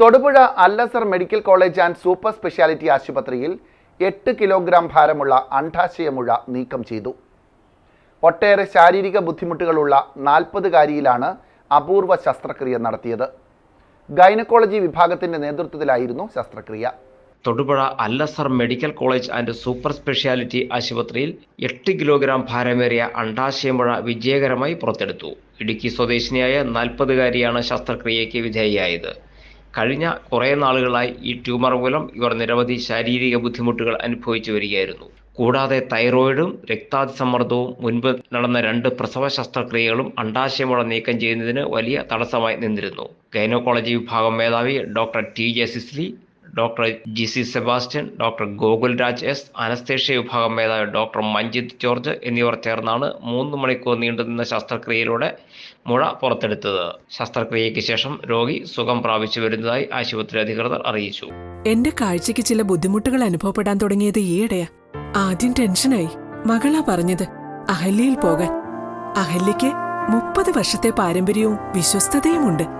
Thodupuzha Al Azhar medical college and super speciality ആശുപത്രിയിൽ എട്ട് kilogram ഭാരമുള്ള അണ്ഡാശയമുഴ നീക്കം ചെയ്തു. ഒട്ടേറെ ശാരീരിക ബുദ്ധിമുട്ടുകളുള്ള നാൽപ്പതുകാരിയിലാണ് അപൂർവ ശസ്ത്രക്രിയ നടത്തിയത്. ഗൈനക്കോളജി വിഭാഗത്തിന്റെ നേതൃത്വത്തിലായിരുന്നു ശസ്ത്രക്രിയ. Thodupuzha Al Azhar medical college and super speciality ആശുപത്രിയിൽ എട്ട് കിലോഗ്രാം ഭാരമേറിയ അണ്ഡാശയമുഴ വിജയകരമായി പുറത്തെടുത്തു. ഇടുക്കി സ്വദേശിനിയായ നാൽപ്പതുകാരിയാണ് ശസ്ത്രക്രിയയ്ക്ക് വിധേയയായത്. കഴിഞ്ഞ കുറേ നാളുകളായി ഈ ട്യൂമർ മൂലം ഇവർ നിരവധി ശാരീരിക ബുദ്ധിമുട്ടുകൾ അനുഭവിച്ചു വരികയായിരുന്നു. കൂടാതെ തൈറോയിഡും രക്താതിസമ്മർദ്ദവും മുൻപ് നടന്ന രണ്ട് പ്രസവ ശസ്ത്രക്രിയകളും അണ്ടാശയമുള്ള നീക്കം ചെയ്യുന്നതിന് വലിയ തടസ്സമായി നിന്നിരുന്നു. ഗൈനക്കോളജി വിഭാഗം മേധാവി doctor T J Cicily doctor G C Sebastian doctor Gokul Raj S anaesthesia വിഭാഗം മേധാവി ഡോക്ടർ മഞ്ജിത് ജോർജ് എന്നിവർ ചേർന്നാണ് മൂന്ന് മണിക്കൂർ നീണ്ടുനിന്ന ശസ്ത്രക്രിയയിലൂടെ മുഴ പുറത്തെടുത്തത്. ശസ്ത്രക്രിയയ്ക്ക് ശേഷം രോഗി സുഖം പ്രാപിച്ചു വരുന്നതായി ആശുപത്രി അധികൃതർ അറിയിച്ചു. എന്റെ കാഴ്ചയ്ക്ക് ചില ബുദ്ധിമുട്ടുകൾ അനുഭവപ്പെടാൻ തുടങ്ങിയത് ഈയിടെയാ. ആദ്യം ടെൻഷനായി. മകളാ പറഞ്ഞത് അഹല്യയിൽ പോകാൻ. അഹല്യയ്ക്ക് മുപ്പത് വർഷത്തെ പാരമ്പര്യവും വിശ്വസ്തതയുമുണ്ട്.